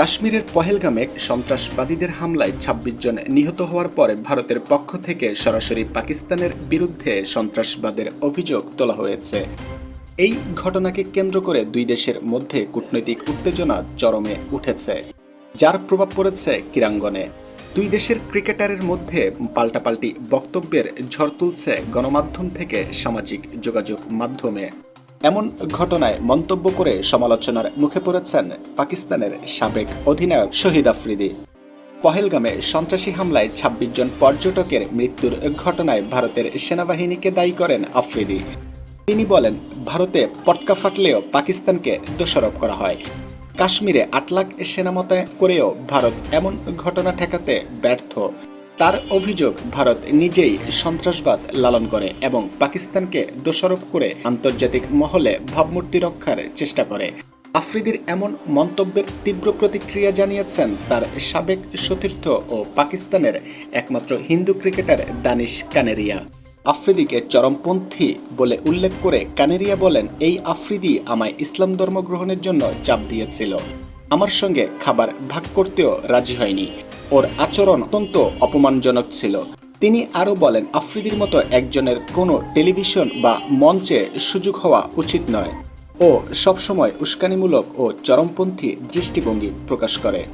কাশ্মীরের পহেলগামে সন্ত্রাসবাদীদের হামলায় ২৬ জন নিহত হওয়ার পরে ভারতের পক্ষ থেকে সরাসরি পাকিস্তানের বিরুদ্ধে সন্ত্রাসবাদের অভিযোগ তোলা হয়েছে। এই ঘটনাকে কেন্দ্র করে দুই দেশের মধ্যে কূটনৈতিক উত্তেজনা চরমে উঠেছে, যার প্রভাব পড়েছে ক্রীড়াঙ্গনে। দুই দেশের ক্রিকেটারের মধ্যে পাল্টাপাল্টি বক্তব্যের ঝড় তুলছে গণমাধ্যম থেকে সামাজিক যোগাযোগ মাধ্যমে। এমন ঘটনায় মন্তব্য করে সমালোচনার মুখে পড়েছেন পাকিস্তানের সাবেক অধিনায়ক শহীদ আফ্রিদি। পহেলগামে সন্ত্রাসী হামলায় ২৬ জন পর্যটকের মৃত্যুর ঘটনায় ভারতের সেনাবাহিনীকে দায়ী করেন আফ্রিদি। তিনি বলেন, ভারতে পটকা ফাটলেও পাকিস্তানকে দোষারোপ করা হয়। কাশ্মীরে আট লাখ সেনা মোতায়েন করেও ভারত এমন ঘটনা ঠেকাতে ব্যর্থ। তার অভিযোগ, ভারত নিজেই সন্ত্রাসবাদ লালন করে এবং পাকিস্তানকে দোষারোপ করে আন্তর্জাতিক মহলে ভাবমূর্তি রক্ষার চেষ্টা করে। আফ্রিদির এমন মন্তব্যের তীব্র প্রতিক্রিয়া জানিয়েছেন তার সাবেক সতীর্থ ও পাকিস্তানের একমাত্র হিন্দু ক্রিকেটার দানিশ কানেরিয়া। আফ্রিদিকে চরমপন্থী বলে উল্লেখ করে কানেরিয়া বলেন, এই আফ্রিদি আমায় ইসলাম ধর্ম গ্রহণের জন্য চাপ দিয়েছিল। আমার সঙ্গে খাবার ভাগ করতেও রাজি হয়নি। ওর আচরণ অত্যন্ত অপমানজনক ছিল। তিনি আরও বলেন, আফ্রিদির মতো একজনের কোনো টেলিভিশন বা মঞ্চে সুযোগ হওয়া উচিত নয়। ও সবসময় উস্কানিমূলক ও চরমপন্থী দৃষ্টিভঙ্গি প্রকাশ করে।